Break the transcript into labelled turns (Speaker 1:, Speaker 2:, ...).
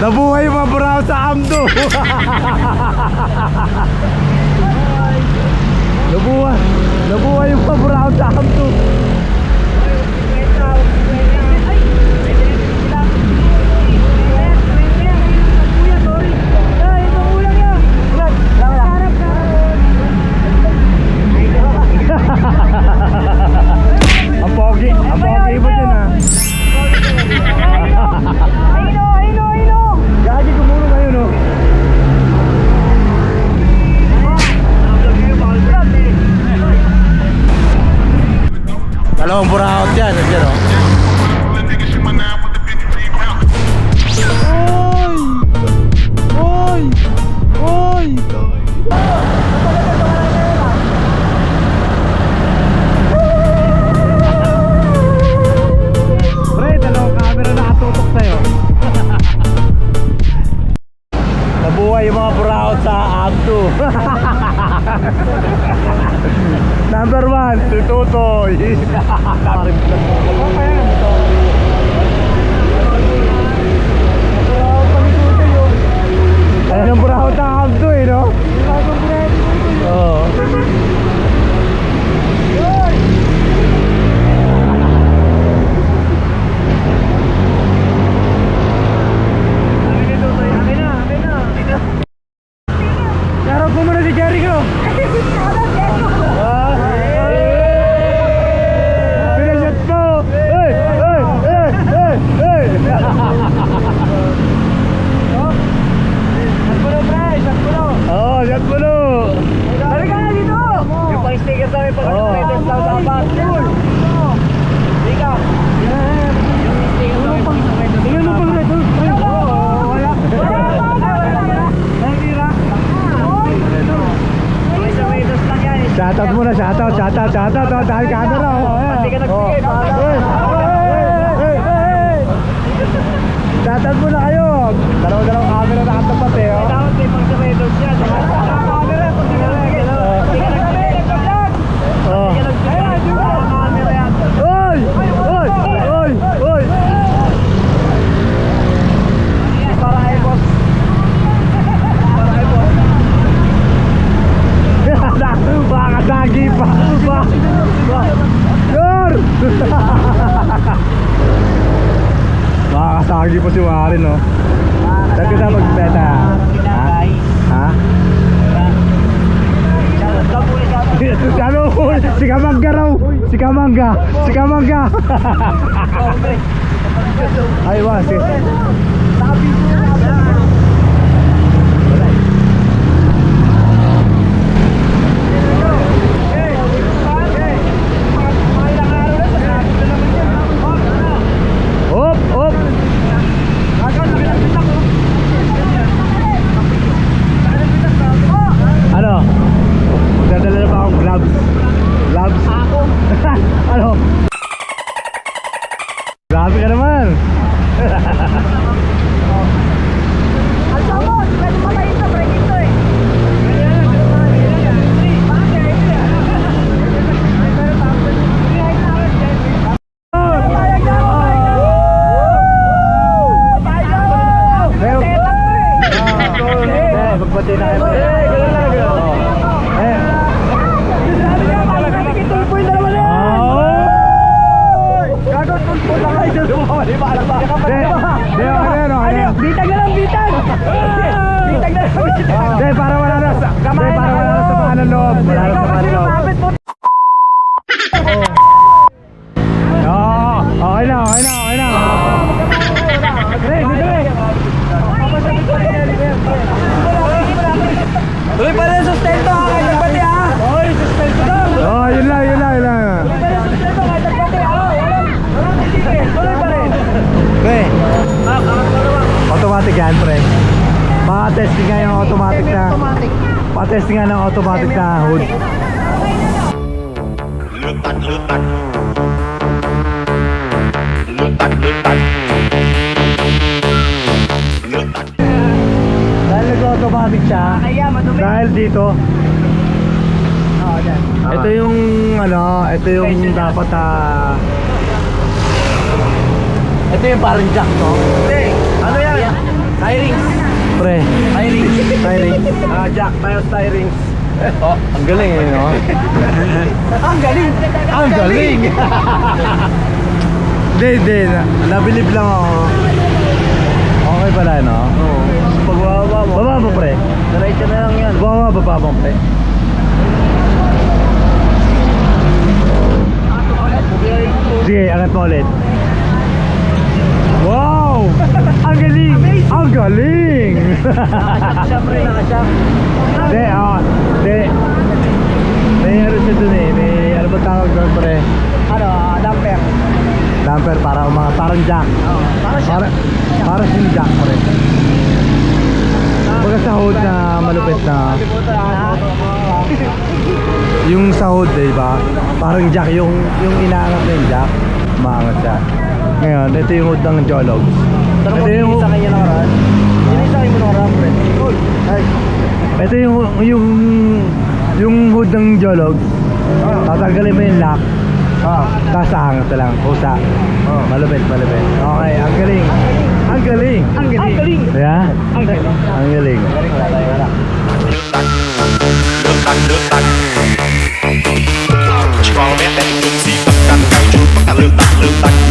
Speaker 1: Nabuhay yung mga buraw sa amdo. nabuhay. Nabuhay yung mga buraw sa amdo. Dalawang buraot yan. Nandiyan o. Oy! Oy! Oy! Pre, dalawang camera nakatutok sa'yo. Nabuhay yung mga buraot sa Abdo. Number one, si Tutoy. Ayan ang buraot sa Abdo eh, no? Oo. Charot mo muna si Jericho. Ah. Pinashot mo. Hey, hey, hey, hey, hey. Oo, shot mo no.
Speaker 2: Yung pang-sticker sa amin pag
Speaker 1: Oo.
Speaker 2: ano, may test lang sa apat. Hindi ka. Yung sticker sa amin pag
Speaker 1: Tingnan mo pang ito.
Speaker 2: Wala.
Speaker 1: Shoutout muna, shoutout, shoutout, shoutout. Oh, dahil camera. Oh.
Speaker 2: Hindi ka
Speaker 1: Oh. hey, hey. Shoutout muna kayo. Dalawa-dalawang camera nakatapat eh. Oh.
Speaker 2: Dapat may pang sa may test yan. Camera, pag nagbigay. Hindi ka nagbigay.
Speaker 1: Oh.
Speaker 2: Hindi ka nagbigay. Camera yan.
Speaker 1: Oy! Oy! Oy! Oy!
Speaker 2: Para kay boss. Para kay boss.
Speaker 1: Makakasagi pa. Pa. Pa. Yor! Makakasagi pa si Warren, no? Saan kita magbeta? Ha? Ano? Si Kamangga raw! Si Kamangga! Si Kamangga! Ay, wa, si... Hop! Hop! Ano? Magdadala na ba akong gloves? Gloves?
Speaker 2: Ako.
Speaker 1: ano? Grabe ka naman! Meron- Eh, magbati na kayo. Eh. Hindi, hindi, ano yan, ano yan.
Speaker 2: Bitag na lang, bitag! Bitag na lang, bitag!
Speaker 1: Hindi, para wala na sa... Hindi, para wala na sa loob. Wala na sa mga Pa-testing nga yung automatic na... Pa-testing nga ng automatic na hood.
Speaker 3: Lutat, lutat. Lutat, lutat. Lutat.
Speaker 1: Dahil nag-automatic siya, dahil dito,
Speaker 2: dyan.
Speaker 1: ito yung ano, ito yung dapat ah... ito yung parang jack, no?
Speaker 2: Hindi, ano yan? Tie-rings.
Speaker 1: Pre,
Speaker 2: Tie-rings.
Speaker 1: tiring.
Speaker 2: Ah, Jack, tayo sa tie-rings.
Speaker 1: Oh, ang galing eh, no?
Speaker 2: Ang galing.
Speaker 1: Ang galing! Hindi, hindi. na- Nabilib lang ako. Okay pala, no?
Speaker 2: Oo. Pagbaba mo.
Speaker 1: Baba mo, pre.
Speaker 2: Diretso na lang yan.
Speaker 1: Baba mo, baba mo, pre. Sige, angat mo ulit. Wow! Ang galing! Ang
Speaker 2: Nakasyak, pre. Nakasyak.
Speaker 1: Hindi, ah, hindi. May ano siya dun eh. May ano ba tawag doon, pre?
Speaker 2: Ano, ah, damper.
Speaker 1: Damper para umanga, parang jack.
Speaker 2: Oo. Para siya.
Speaker 1: Para, para siyang jack, pre. Baga sa hood na malupit na, yung sa hood, eh, ba? Parang jack, yung, yung inaangat na yung jack, maangat siya. Ngayon, ito yung hood ng Jolog. Ito yung hood.
Speaker 2: Sa kanya nakaraan. Sinisakay mo nakaraan, friend. Cool. Ay.
Speaker 1: Ito yung, yung, yung hood ng Jolog. Ah. Tatanggalin mo yung lock.
Speaker 2: Ah.
Speaker 1: Tapos aangat na lang. Kusa.
Speaker 2: Ah.
Speaker 1: Malupit, malupit. Okay, ang galing. Ang galing.
Speaker 2: Ang galing. Ang galing.
Speaker 1: Yeah?
Speaker 2: Ang galing.
Speaker 1: Ang galing. Ang
Speaker 2: galing. Ang galing. Look back, look back, look back. Follow me, baby. look like